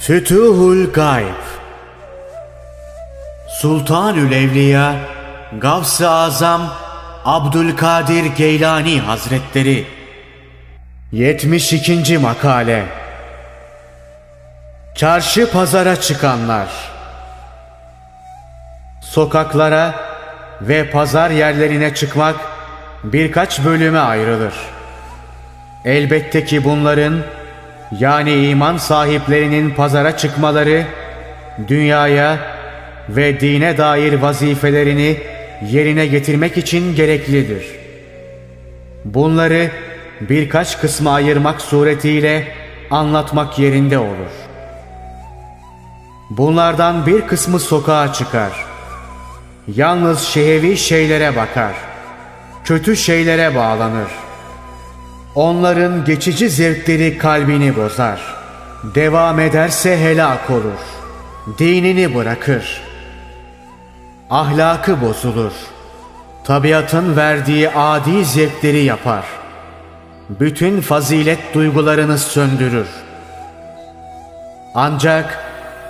Fütuhul Gayb Sultanül Evliya Gavs-ı Azam Abdülkadir Geylani Hazretleri 72. Makale Çarşı pazara çıkanlar Sokaklara ve pazar yerlerine çıkmak birkaç bölüme ayrılır. Elbette ki bunların yani iman sahiplerinin pazara çıkmaları dünyaya ve dine dair vazifelerini yerine getirmek için gereklidir. Bunları birkaç kısma ayırmak suretiyle anlatmak yerinde olur. Bunlardan bir kısmı sokağa çıkar. Yalnız şehevi şeylere bakar. Kötü şeylere bağlanır. Onların geçici zevkleri kalbini bozar. Devam ederse helak olur. Dinini bırakır. Ahlakı bozulur. Tabiatın verdiği adi zevkleri yapar. Bütün fazilet duygularını söndürür. Ancak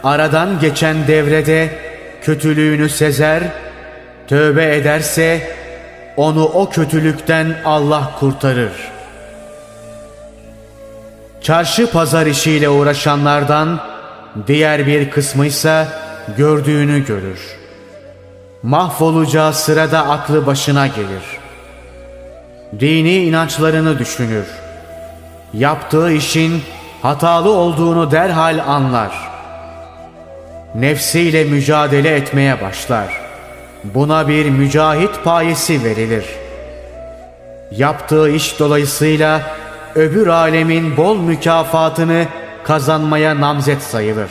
aradan geçen devrede kötülüğünü sezer, tövbe ederse onu o kötülükten Allah kurtarır. Çarşı pazar işiyle uğraşanlardan diğer bir kısmı ise gördüğünü görür. Mahvolacağı sırada aklı başına gelir. Dini inançlarını düşünür. Yaptığı işin hatalı olduğunu derhal anlar. Nefsiyle mücadele etmeye başlar. Buna bir mücahit payesi verilir. Yaptığı iş dolayısıyla öbür alemin bol mükafatını kazanmaya namzet sayılır.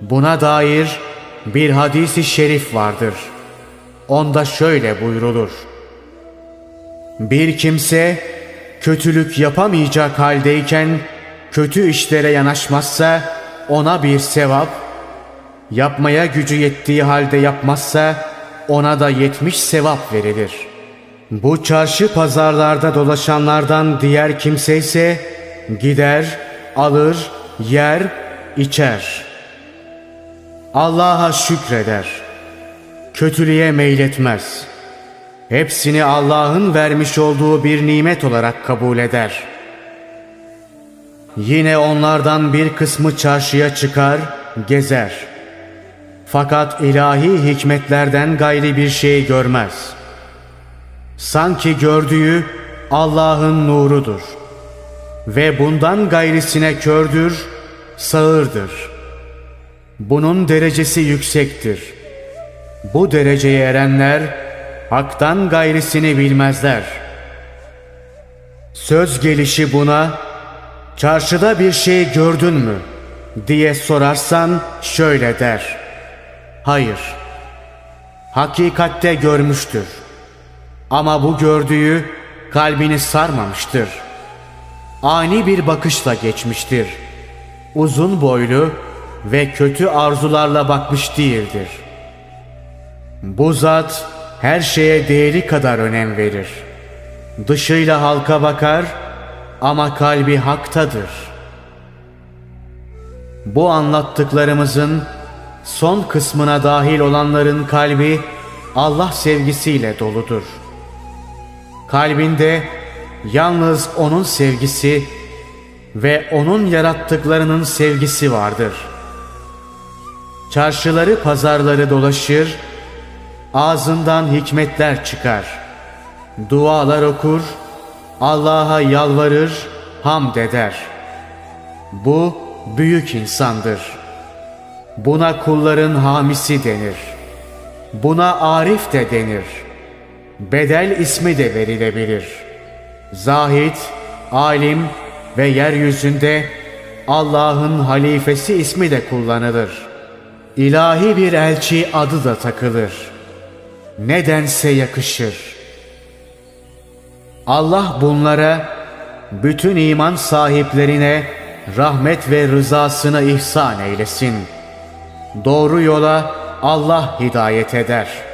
Buna dair bir hadisi şerif vardır. Onda şöyle buyrulur. Bir kimse kötülük yapamayacak haldeyken kötü işlere yanaşmazsa ona bir sevap, yapmaya gücü yettiği halde yapmazsa ona da yetmiş sevap verilir. Bu çarşı pazarlarda dolaşanlardan diğer kimse ise gider, alır, yer, içer. Allah'a şükreder. Kötülüğe meyletmez. Hepsini Allah'ın vermiş olduğu bir nimet olarak kabul eder. Yine onlardan bir kısmı çarşıya çıkar, gezer. Fakat ilahi hikmetlerden gayri bir şey görmez. Sanki gördüğü Allah'ın nurudur. Ve bundan gayrisine kördür, sağırdır. Bunun derecesi yüksektir. Bu dereceye erenler haktan gayrisini bilmezler. Söz gelişi buna çarşıda bir şey gördün mü diye sorarsan şöyle der. Hayır. Hakikatte görmüştür. Ama bu gördüğü kalbini sarmamıştır. Ani bir bakışla geçmiştir. Uzun boylu ve kötü arzularla bakmış değildir. Bu zat her şeye değeri kadar önem verir. Dışıyla halka bakar ama kalbi haktadır. Bu anlattıklarımızın son kısmına dahil olanların kalbi Allah sevgisiyle doludur. Kalbinde yalnız onun sevgisi ve onun yarattıklarının sevgisi vardır. Çarşıları pazarları dolaşır, ağzından hikmetler çıkar. Dualar okur, Allah'a yalvarır, hamd eder. Bu büyük insandır. Buna kulların hamisi denir. Buna arif de denir. Bedel ismi de verilebilir. Zahid, alim ve yeryüzünde Allah'ın halifesi ismi de kullanılır. İlahi bir elçi adı da takılır. Nedense yakışır. Allah bunlara bütün iman sahiplerine rahmet ve rızasını ihsan eylesin. Doğru yola Allah hidayet eder.''